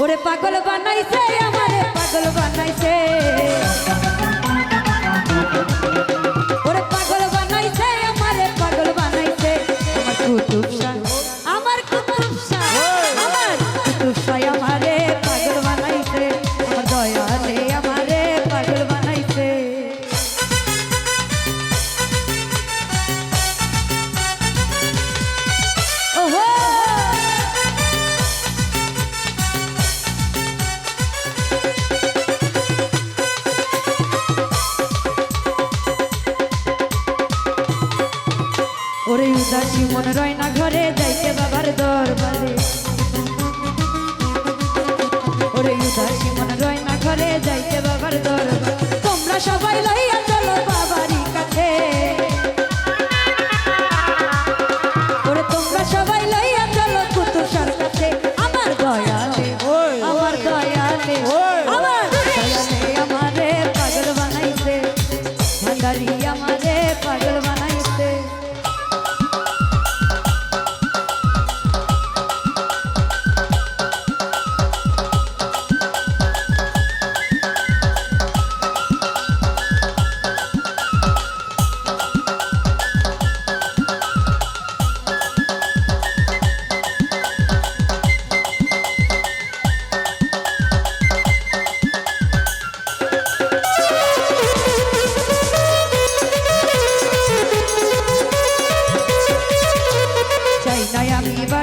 ওরে পাগল বানাইছে আমারে পাগল বানাইছে। ওরে উদাসী মন রয় না ঘরে যাইতে বাবার দরবারে। ওরে উদাসী মন রয় না ঘরে যাইতে বাবার দরবারে। তোমরা সবাই লইয়া চলো বাবারই কাছে। ওরে তোমরা সবাই লইয়া চলো কুতুসার কাছে। আমার দয়ালে আমার দয়ালে আমার দয়ালে আমারে পাগল বানাইছে। ভান্ডারি আমারে পাগল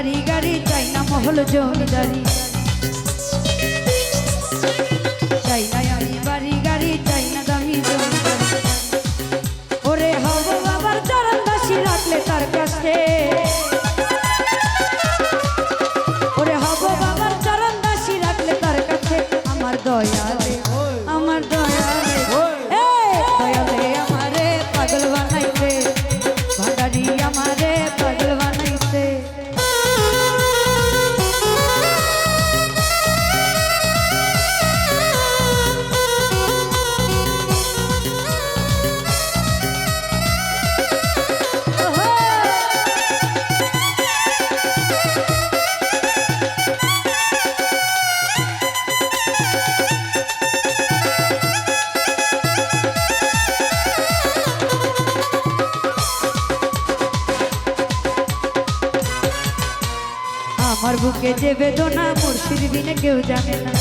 বাড়ি গাড়ি চাই না মহল জমিদারি চাই না বুকে যে বেদনা মুর্শিদ বিনে কেউ জানে না।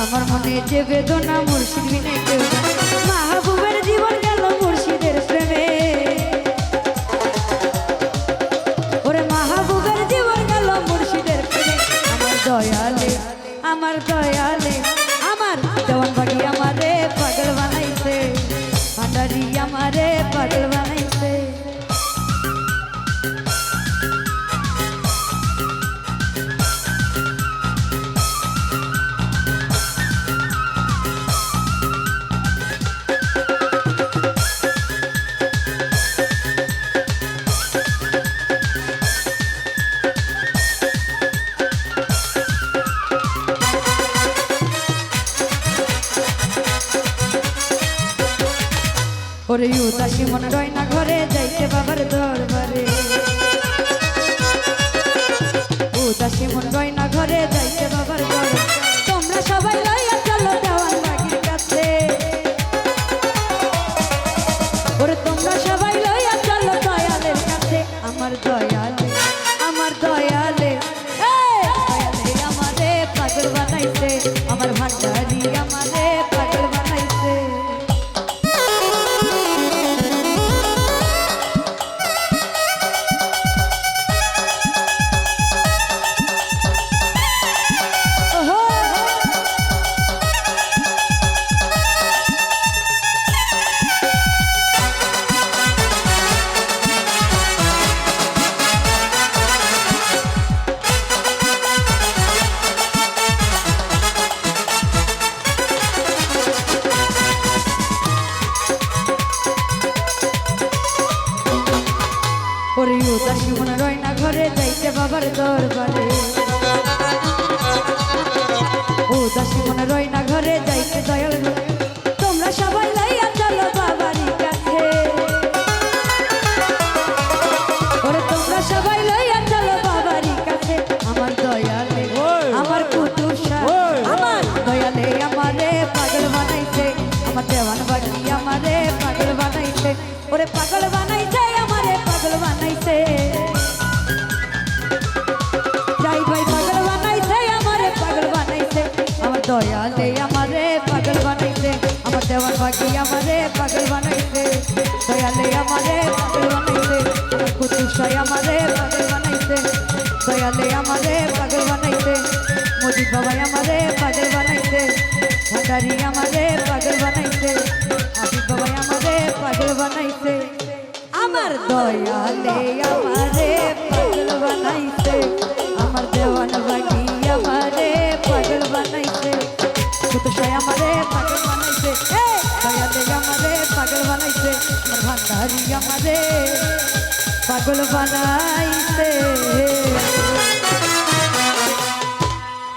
আমার মনে যে বেদনা মুর্শিদ বিনে কেউ জানে। মাহবুবের জীবন গেল মুর্শিদের প্রেমে। ওরে মাহবুবের জীবন গেল মুর্শিদের প্রেমে। আমার দয়ালে আমার দয়ালে। ওরে উদাসী মন রয় না ঘরে, যাইতে বাবার দরবারে। উদাসী মন রয় না ঘরে, যাইতে বাবার দরবারে। তোমরা সবাই লইয়া চলো দেওয়ান বাগির কাছে। ওরে তোমরা সবাই লইয়া চলো দয়ালের কাছে। আমার দয়ালে উদাসী মনে রয় না ঘরে, যাইতে বাবার দরবারে। উদাসী মনে রয় না ঘরে, যাইতে দয়াল দয়ালে আমারে পাগল বানাইছে, আমার দেওয়ার বাকি আমারে পাগল বানাইছে। দয়ালে আমারে পাগল বানাইছে কুতুসাই আমারে পাগল বানাইছে। দয়ালে আমারে পাগল বানাইছে মোদি বাবাই আমারে পাগল বানাইছে ভাটারি আমারে পাগল বানাইছে আদি বাবাই আমারে পাগল বানাইছে। আমার দয়ালে আমারে পাগল বানাইছে, আমার দেওয়ান বাকি কুতুসাই আমারে পাগল বানাইছে। দয়ালে আমারে পাগল বানাইছে। আমার ভান্ডারি আমারে পাগল বানাইছে।